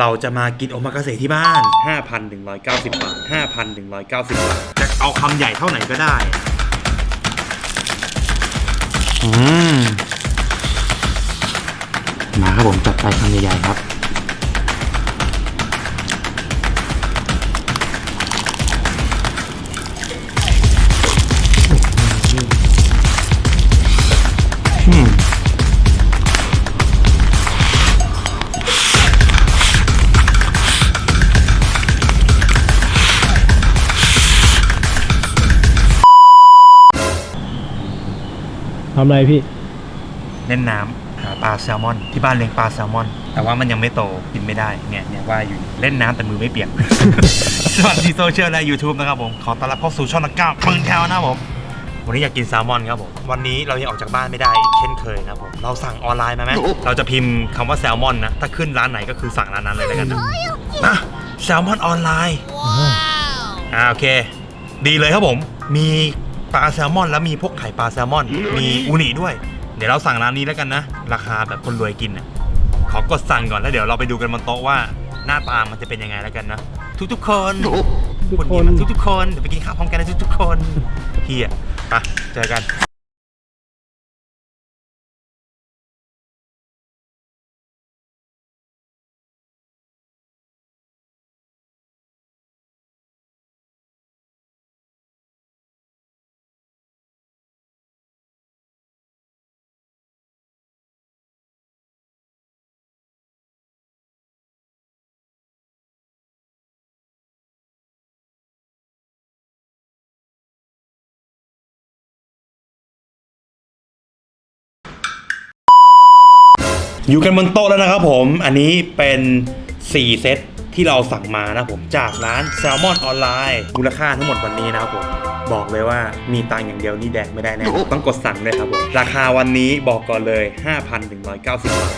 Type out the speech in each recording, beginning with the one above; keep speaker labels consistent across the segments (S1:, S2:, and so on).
S1: เราจะมากินโอมากาเสะที่บ้าน 5,190 บาท 5,190 บาท จะเอาคำใหญ่เท่าไหนก็ได้ อืม มาครับผมจัดไปคำใหญ่ๆครับ
S2: ทำอะไรพี่
S1: เล่นน้ำหาปลาแซลมอน ที่บ้านเลี้ยงปลาแซลมอน แต่ว่ามันยังไม่โตกินไม่ได้เนี่ยเนี่ยว่าอยู่เล่นน้ำแต่มือไม่เปียก สวัสดีโซเชียลและ YouTube นะครับผมขอต้อนรับเข้าสู่ช่องนักก้าวปืนแถวนะครับผม วันนี้อยากกินแซลมอนครับผม วันนี้เรายังออกจากบ้านไม่ได้อีกเช่นเคยนะครับผมเราสั่งออนไลน์มาไหมเราจะพิมพ์คำว่าแซลมอนนะถ้าขึ้นร้านไหนก็คือสั่งร้านนั้นเลยแล้วกันนะมาแซลมอนออนไลน์ อ่าโอเค ดีเลยครับผม มีป ลาแซลมอน แล้วมีพวกไข่ปลาแซลมอน มีอูนิด้วย เดี๋ยวเราสั่งร้านนี้แล้วกันนะ ราคาแบบคนรวยกินน่ะขอกดสั่งก่อนแล้วเดี๋ยวเราไปดูกันบนโต๊ะว่าหน้าตามันจะเป็นยังไงแล้วกันนะทุกๆคน
S2: ทุก
S1: คน
S2: ค
S1: ดี
S2: น
S1: มากทุกๆคนเดี๋ยวไปกินข้าวพร้อมกันนะทุกๆคนเฮียไปเจอกัน อยู่กันบนโต๊ะแล้วนะครับผมอันนี้เป็น 4 เซตที่เราสั่งมานะผมจากร้านแซลมอนออนไลน์มูลค่าทั้งหมดวันนี้นะครับผมบอกเลยว่ามีตังค์อย่างเดียวนี่แดกไม่ได้แน่ต้องกดสั่งเลยครับผมราคาวันนี้บอกก่อนเลย 5,190 บาท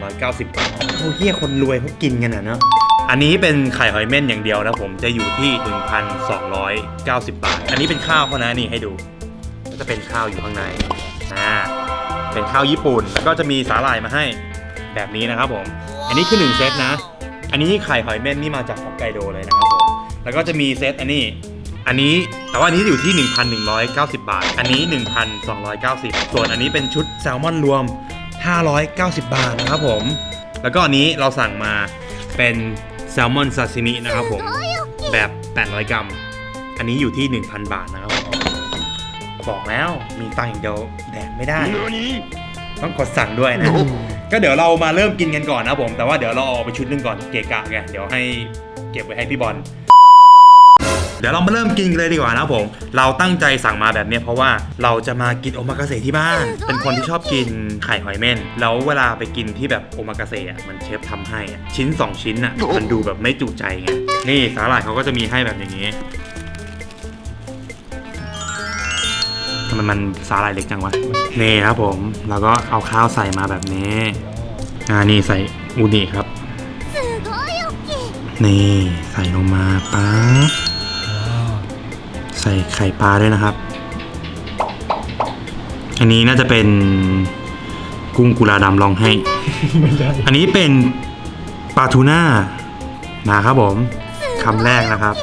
S1: 5,190 บาทโอ้เหี้ยคนรวยเขากินกันอะเนาะอันนี้เป็นไข่หอยเม่นอย่างเดียวนะผมจะอยู่ที่ 1,290 บาท อันนี้เป็นข้าวเขานะนี่ให้ดู ก็จะเป็นข้าวอยู่ข้างในอ่า เป็นข้าวญี่ปุ่นแล้วก็จะมีสาหร่ายมาให้แบบนี้นะครับผม อันนี้คือ1เซตนะ อันนี้ไข่หอยเม่นนี่มาจากฮอกไกโดเลยนะครับผมแล้วก็จะมีเซตอันนี้อันนี้แต่ว่าอันนี้อยู่ที่ 1,190 บาท อันนี้ 1,290 ส่วนอันนี้เป็นชุดแซลมอนรวม 590 บาทนะครับผม แล้วก็อันนี้เราสั่งมาเป็นแซลมอนซาซิมินะครับผม แบบ 800 กรัม อันนี้อยู่ที่ 1,000 บาทนะครับ บอกแล้ว มีตังค์อย่างเดียวแดกไม่ได้ ต้องกดสั่งด้วยนะ ก็เดี๋ยวเรามาเริ่มกินกันก่อนนะผม แต่ว่าเดี๋ยวเราเอาออกไปชุดหนึงก่อนเกะกะไงเดี๋ยวให้เก็บไว้ให้พี่บอล เดี๋ยวเรามาเริ่มกินกันเลยดีกว่านะครับผม เราตั้งใจสั่งมาแบบเนี้ยเพราะว่าเราจะมากินโอมากาเสะที่บ้าน เป็นคนที่ชอบกินไข่หอยเม่น แล้วเวลาไปกินที่แบบโอมากาเสะอะมันเชฟทำให้อะชิ้น 2 ชิ้นอะมันดูแบบไม่จุใจไง นี่สาหร่ายเขาก็จะมีให้แบบอย่างนี้ ไมมันสาหร่ายเล็กจังวะนี่ครับผมแล้วก็เอาข้าวใส่มาแบบนี้อ่านี่ใส่อูนิครับ นี่ใส่ลงมาปั๊บใส่ไข่ปลาด้วยนะครับ อันนี้น่าจะเป็นกุ้งกุลาดำลองให้
S2: ไม่ได้
S1: อันนี้เป็นปลาทูน่ามาครับผมคำแรกนะครับ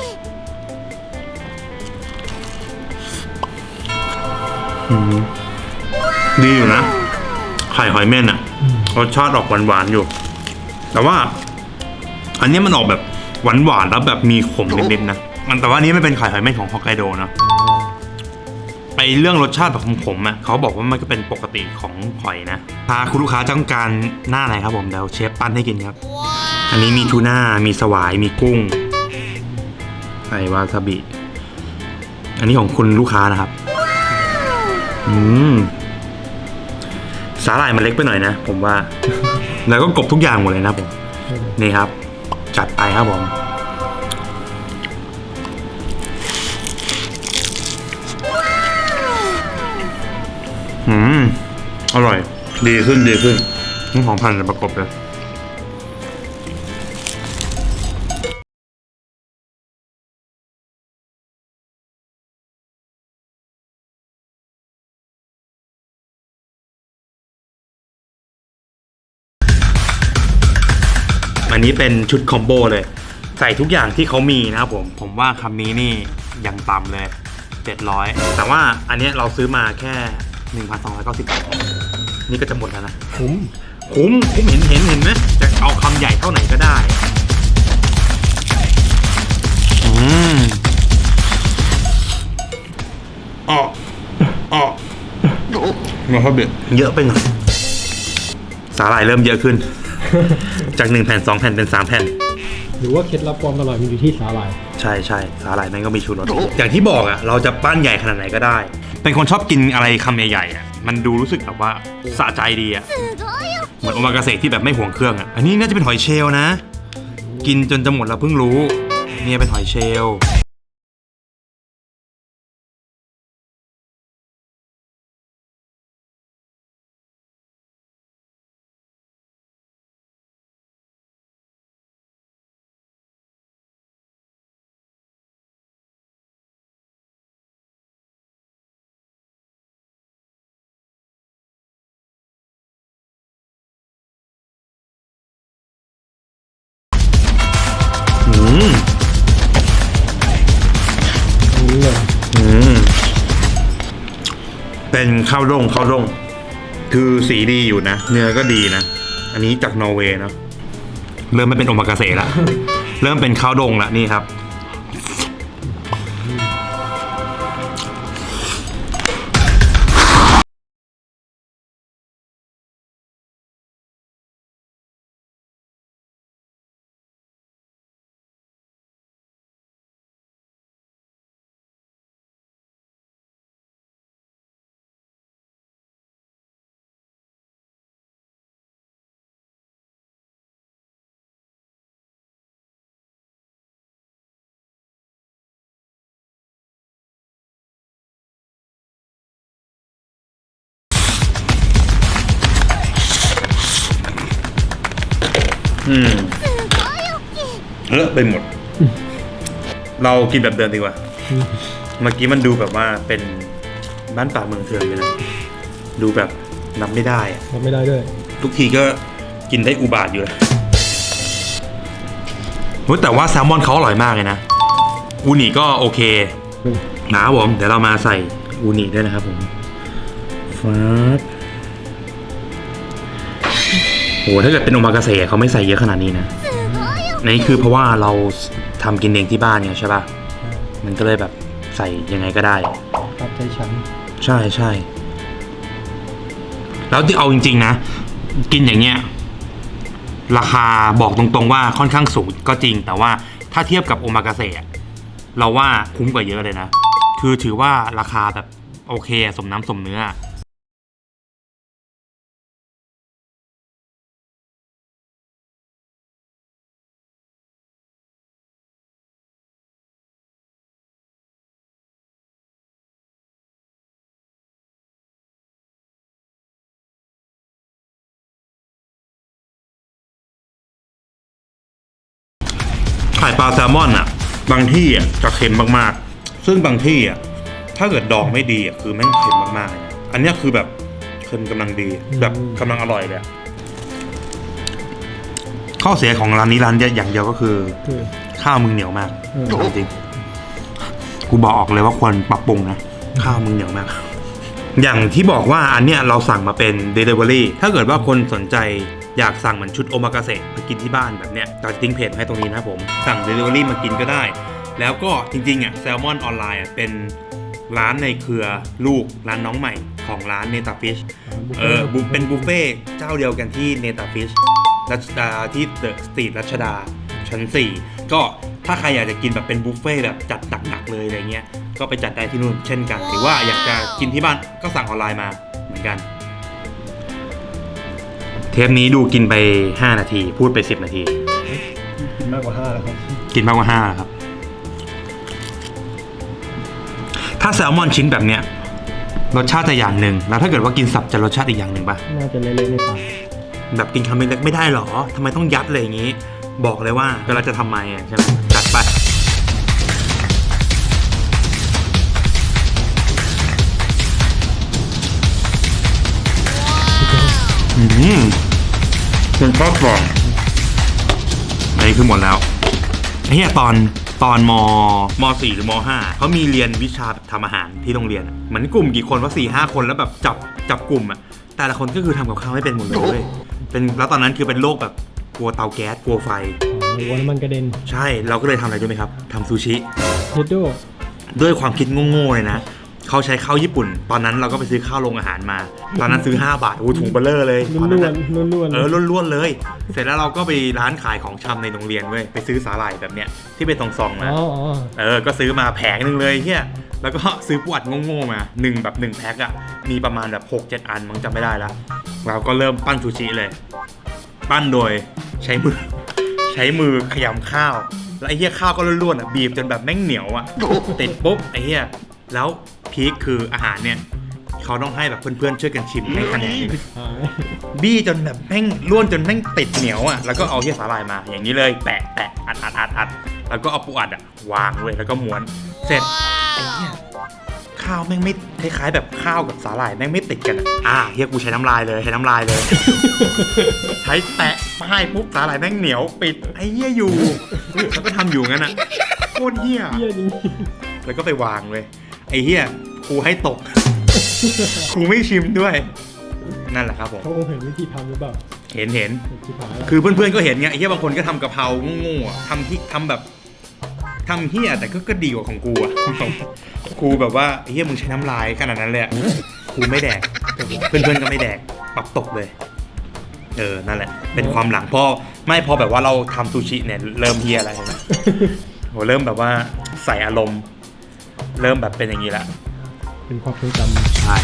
S1: อืมดีอยู่นะ ไข่หอยเม่นอะรสชาติออกหวานๆอยู่ แต่ว่า อันนี้มันออกแบบหวานๆแล้วแบบมีขมนิดๆนะ มันแต่ว่าอันนี้ไม่เป็นไข่หอยเม่นของฮอกไกโดนะไอเรื่องรสชาติแบบขมๆอะเขาบอกว่ามันก็เป็นปกติของหอยนะถ้าคุณลูกค้าต้องการหน้าไหนครับผมเดี๋ยวเชฟปั้นให้กินครับ อันนี้มีทูน่า มีสวาย มีกุ้งใส่วาซาบิ อันนี้ของคุณลูกค้านะครับ อืมสาหร่ายมันเล็กไปหน่อยนะ ผมว่า แล้วก็กบทุกอย่างหมดเลยนะผม นี่ครับ จัดไปครับผมอืม อร่อย ดีขึ้นดีขึ้นนี่ของพันธุ์ประกบเลย อันนี้เป็นชุดคอมโบเลย ใส่ทุกอย่างที่เขามีนะครับผม ผมว่าคำนี้นี่ยังต่ำเลย 700 แต่ว่าอันเนี้ยเราซื้อมาแค่ 1,290 บาท นี่ก็จะหมดแล้วนะ
S2: คุ้ม
S1: คุ้ม คุ้มเห็นเห็นเห็นไหมจะเอาคำใหญ่เท่าไหนก็ได้ อืมออกออกมาครับเบียเยอะไปหน่อยสาหร่ายเริ่มเยอะขึ้น จากหนึ่งแผ่นสองแผ่นเป็นสามแผ่น
S2: หรือว่าเคล็ดลับความอร่อยมันอยู่ที่สาหร่าย
S1: ใช่ใช่สาหร่ายแม่งก็มีชูรสอย่างที่บอกอะเราจะปั้นใหญ่ขนาดไหนก็ได้ เป็นคนชอบกินอะไรคำใหญ่ๆอะมันดูรู้สึกแบบว่าสะใจดีอะเหมือนโอมากาเสะที่แบบไม่ห่วงเครื่องอะอันนี้น่าจะเป็นหอยเชลล์นะ กินจนจะหมดแล้วเพิ่งรู้เนี่ยเป็นหอยเชลล์ ม
S2: ตรงนี้เลย
S1: อืมเป็นข้าวร่งข้าวร่ง คือสีดีอยู่นะ เนื้อก็ดีนะ อันนี้จากนอร์เวย์เนอะเริ่มไม่เป็นโอมากาเสะละ เริ่มเป็นข้าวดงละนี่ครับ อืมเลอะไปหมด เรากินแบบเดิมดีกว่า เมื่อกี้มันดูแบบว่าเป็นบ้านป่าเมืองเถื่อนไปนะดูแบบนับไม่ได้อะ
S2: รับไม่ได้ด้วย
S1: ทุกทีก็กินได้อุบาทอยู่เลยเฮ้ยแต่ว่าแซลมอนเขาอร่อยมากเลยนะ อูนิก็โอเคนะครับผม เดี๋ยวเรามาใส่อูนิด้วยนะครับผมฟับ โหถ้าเกิดเป็นโอมากาเสะเขาไม่ใส่เยอะขนาดนี้นะนี่คือเพราะว่าเราทำกินเองที่บ้านเนี่ยใช่ป่ะมันก็เลยแบบใส่ยังไงก็ได้
S2: รับใจฉัน
S1: ใช่ใช่แล้วที่เอาจริง ๆ นะ กินอย่างเงี้ยราคาบอกตรงๆว่าค่อนข้างสูงก็จริง แต่ว่าถ้าเทียบกับโอมากาเสะเราว่าคุ้มกว่าเยอะเลยนะ คือถือว่าราคาแบบโอเค สมน้ำสมเนื้อ ข่ปลาแซลมอนอะ บางที่อะจะเค็มมากๆ ซึ่งบางที่อะถ้าเกิดดองไม่ดีอะคือแม่งเค็มมากๆเลยนะอันเนี้ยคือแบบเค็มกำลังดี แบบกำลังอร่อยเลยอะข้อเสียของร้านนี้ร้านเดียวอย่างเดียวก็คือ
S2: คือ
S1: ข้าวมึงเหนียวมาก
S2: เออ
S1: จริงๆกูบอกเลยว่าควรปรับปรุงนะ ข้าวมึงเหนียวมาก อย่างที่บอกว่าอันเนี้ยเราสั่งมาเป็น Delivery ถ้าเกิดว่าคนสนใจ อยากสั่งเหมือนชุดโอมากาเสะมากินที่บ้านแบบเนี้ยเราจะทิ้งเพจให้ตรงนี้นะครับผม สั่ง Delivery มากินก็ได้ แล้วก็จริงๆอะแซลมอนออนไลน์อะเป็นร้านในเครือลูกร้านน้องใหม่ของร้านเนตาฟิชเออบุฟเป็นบุฟเฟ่ต์เจ้าเดียวกันที่เนตาฟิชรัชดาที่เดอะสตรีทรัชดาชั้น 4 ก็ถ้าใครอยากจะกินแบบเป็นบุฟเฟ่ต์แบบจัดหนักๆเลยอะไรเงี้ย ก็ไปจัดได้ที่นู่นเช่นกัน หรือว่าอยากจะกินที่บ้านก็สั่งออนไลน์มาเหมือนกัน เทปนี้ดูกินไป 5 นาที พูดไป 10 นาที
S2: กินมากกว่าห้าแล้วครับ
S1: กินมากกว่า5ครับ ถ้าแซลมอนชิ้นแบบเนี้ยรสชาติจะอย่างหนึ่งแล้วถ้าเกิดว่ากินสับจะรสชาติอีกอย่างหนึ่งปะ
S2: น่าจะเล็กๆในปาก
S1: แบบกินคำเล็กๆไม่ได้หรอทำไมต้องยัดเลยอย่างนี้ บอกเลยว่าเวลาจะทำไมอะใช่ไหม อืมเป็นทอดกรอบอันนี้คือหมดแล้วไอ้เหี้ยตอนตอนมมสี่หรือมห้าเขามีเรียนวิชาทำอาหารที่โรงเรียนอะเหมือนกลุ่มกี่คนว่าสี่ห้าคนแล้วแบบจับจับกลุ่มอะแต่ละคนก็คือทำกับข้าวไม่เป็นหมดเลยเว้ยเป็นแล้วตอนนั้นคือเป็นโรคแบบกลัวเตาแก๊สกลัวไฟ
S2: หรือว่าน้ำมันกระเด็น
S1: ใช่เราก็เลยทำอะไรรู้ไหมครับทำซูชิ
S2: เยดโด
S1: ด้วยความคิดโง่ๆเลยนะ เขาใช้ข้าวญี่ปุ่น ตอนนั้นเราก็ไปซื้อข้าวโรงอาหารมา ตอนนั้นซื้อ 5 บาทโอ้โหถุงเบลเลอร์เลย
S2: ล้
S1: ต
S2: ว
S1: อนน
S2: ล้
S1: นั้
S2: วน
S1: นอะ
S2: ล้วนล้วน
S1: เออล้วนๆเลย เสร็จแล้วเราก็ไปร้านขายของชำในโรงเรียนเว้ยไปซื้อสาหร่ายแบบเนี้ยที่เป็นซองๆ
S2: อ๋
S1: มา
S2: ออ๋อ
S1: เออก็ซื้อมาแผงหนึ่งเลยเฮียแล้วก็ซื้อปวดโง่ๆมาหนึ่งแบบหนึ่งแพ็คอะมีประมาณแบบ6 7 อันมั้งจำไม่ได้แล้วเราก็เริ่มปั้นซูชิเลย ปั้นโดยใช้มือ ใช้มือขยำข้าว แล้วไอ้เหี้ยข้าวก็ล้วนๆอะบีบจนแบบแม่งเหนียวอะติดปุ๊บไอ้เหี้ยแล้ว พีคคืออาหารเนี่ยเขาต้องให้แบบเพื่อนๆช่วยกันชิมให้คะแนนหนึ่ง
S2: หาย
S1: บี้จนแบบแม่งล้วนจนแม่งติดเหนียวอะแล้วก็เอาเหี้ยสาหร่ายมา อย่างนี้เลยแปะแปะอัดอัดอัดอัดแล้วก็เอาปูอัดอะวางเว้ยแล้วก็ม้วนเสร็จไอ้เหี้ยข้าวแม่งไม่คล้ายๆแบบข้าวกับสาหร่ายแม่งไม่ติดกันอะอะเฮียกูใช้น้ำลายเลยใช้น้ำลายเลย ใช้แตะป้ายปุ๊บสาหร่ายแม่งเหนียวปิดไอ้เหี้ยอยู่แล้วก็ทำอยู่งั้นอะโคตรเหี้ย
S2: เยี่ยนี้
S1: แล้วก็ไปวางเลยไอ้เหี้ยครูให้ตก ครูไม่ชิมด้วย นั่นแหละครับผม
S2: เขาคงเห็นวิธีทำหรือเปล่า
S1: เห็นเห็น
S2: ชิบหายละ
S1: คือเพื่อนๆก็เห็นไงไอ้เหี้ยบางคนก็ทำกะเพราโง่ๆอะทำที่ทำแบบทำเหี้ยแต่ก็ก็ดีกว่าของกูอะครูแบบว่าไอ้เหี้ยมึงใช้น้ำลายขนาดนั้นเลยอะครูไม่แดก เพื่อนๆก็ไม่แดกปรับตกเลย เออนั่นแหละ เป็นความหลังพอไม่พอแบบว่าเราทำซูชิเนี่ยเริ่มเฮียอะไรเห็นไหมโหเริ่มแบบว่าใส่อารมณ์ เริ่มแบบเป็นอย่างนี้ละ
S2: เป็นความทรงจ
S1: ใช่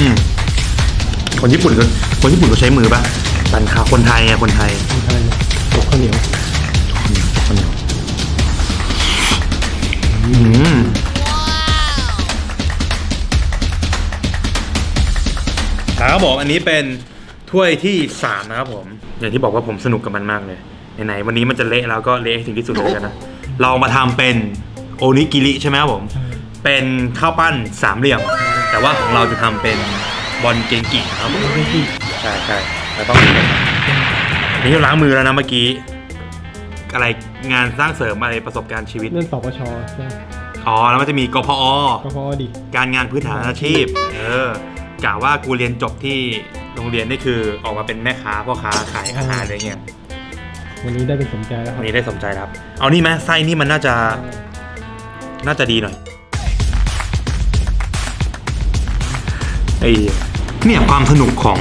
S1: อืมคนญี่ปุ่นก็คนญี่ปุ่นก็ใช้มือป่ะตันขาคนไทยไงคนไทยำ
S2: คนไทยนะตกข้าวเหนียว
S1: คนเดียวอืมครับผมอันนี้เป็นถ้วยที่สามนะครับผม อย่างที่บอกว่าผมสนุกกับมันมากเลย ไหนๆวันนี้มันจะเละแล้วก็เละให้ถึงที่สุดเลยกันนะ เรามาทำเป็นโอนิกิริใช่ไหมครับผม
S2: ใช่
S1: เป็นข้าวปั้นสามเหลี่ยม แต่ว่าของเราจะทำเป็นบอลเกงกิครับผม
S2: ไม่ที่
S1: ใช่ใช่แล้วต้องนี่ล้างมือแล้วนะเมื่อกี้ อะไรงานสร้างเสริมอะไรประสบการณ์ชีวิต
S2: นั่นสปชใช่
S1: อ๋อแล้วมันจะมีกพอ
S2: ก็พอดี
S1: การงานพื้นฐานอาชีพ เออกะว่ากูเรียนจบที่โรงเรียนนี่คือออกมาเป็นแม่ค้าพ่อค้าขายอาหารอะไรเงี้ย
S2: วันนี้ได้เป็นสมใจแล้วค
S1: วั
S2: รับ
S1: นนี้ได้สมใจแล้วครับ เอานี่ไหมไส้นี่มันน่าจะ น่าจะดีหน่อยไอ้เนี่ยความสนุกของ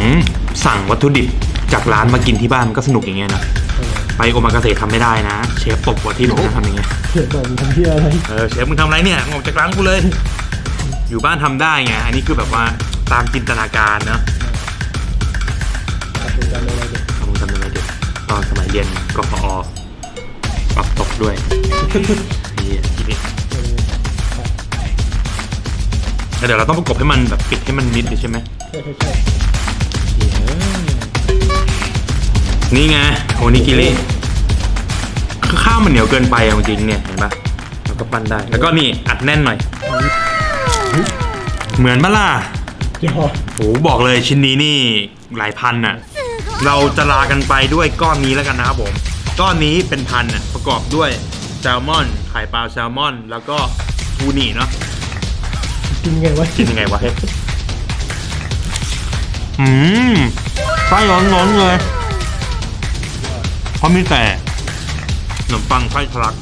S1: สั่งวัตถุดิบจากร้านมากินที่บ้านมันก็สนุกอย่างเงี้ยนะ
S2: เออ
S1: ไปโอมากาเสะทำไม่ได้นะ เชฟตบหัวที่ผมนะทำอย่างเงี้ย
S2: เขียนบอกมึงทำที่อะไร
S1: เออเชฟมึงทำอะไรเนี่ยออกจากร้านกูเลย อยู่บ้านทำได้ไง อันนี้คือแบบว่าตามจินตนาการเนอะ
S2: ตัดสินใจอะไรเด็ก
S1: ทำมึงทำยังไงเด็กตอนสมัยเรียน กพอปรับตกด้วยเฮียทีนี้
S2: เออ
S1: แล้วเดี๋ยวเราต้องประกบให้มันแบบปิดให้มันมิดเลยใช่ไหม
S2: ใช่ใช่ใช่
S1: นี่ไงโอนิกิริคือข้าวมันเหนียวเกินไปอะจริงๆเนี่ยเห็นปะเราก็ปั้นได้ แล้วก็นี่อัดแน่นหน่อย เหมือนมะล่ะ
S2: ยอด
S1: โหบอกเลยชิ้นนี้นี่หลายพันน่ะ เราจะลากันไปด้วยก้อนนี้แล้วกันนะครับผม ก้อนนี้เป็นพันน่ะประกอบด้วยแซลมอน ไข่ปลาแซลมอน แล้วก็ทูนี่เนาะ
S2: กินไงวะ
S1: กินยังไงวะเฮ้ยอืมไส้ร้อนๆเลย เพราะมีแต่ขนมปังไส้ทะลัก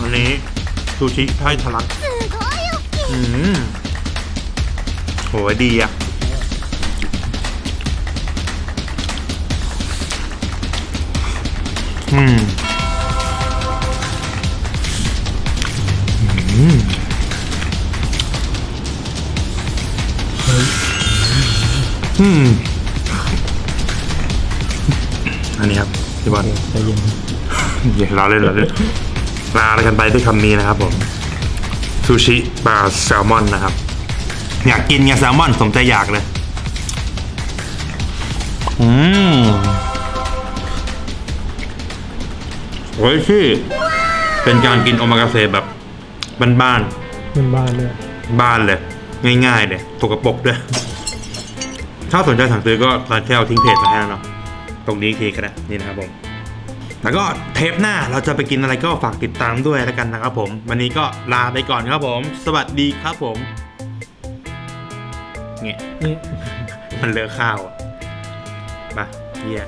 S1: อันนี้ซูชิไส้ทะลัก อืมโหดีอะ อืมอืมอืมอันนี้ครับพี่บอล
S2: ใจเย็น
S1: เดี๋ยวเราเล่นเราเล่นลากันไปด้วยคำนี้นะครับผมซูชิปลาแซลมอนนะครับ อยากกินไงแซลมอนสมใจอยากเลย อืม โอ้ยชื่อเป็นการกินโอมากาเสะแบบบ้าน
S2: มันบ้านเนี่ย
S1: ๆบ้านเลย ง่ายๆเลยตกกระปรกด้วย ถ้าสนใจสั่งซื้อก็ร้านแค่เอาทิ้งเพจมาให้แล้วเนาะตรงนี้อีกทีกันนะนี่นะครับผม แล้วก็เทปหน้าเราจะไปกินอะไรก็ฝากติดตามด้วยแล้วกันนะครับผม วันนี้ก็ลาไปก่อนครับผม สวัสดีครับผมเนี่ย
S2: นี่
S1: มันเลอะข้าวอะมาเฮีย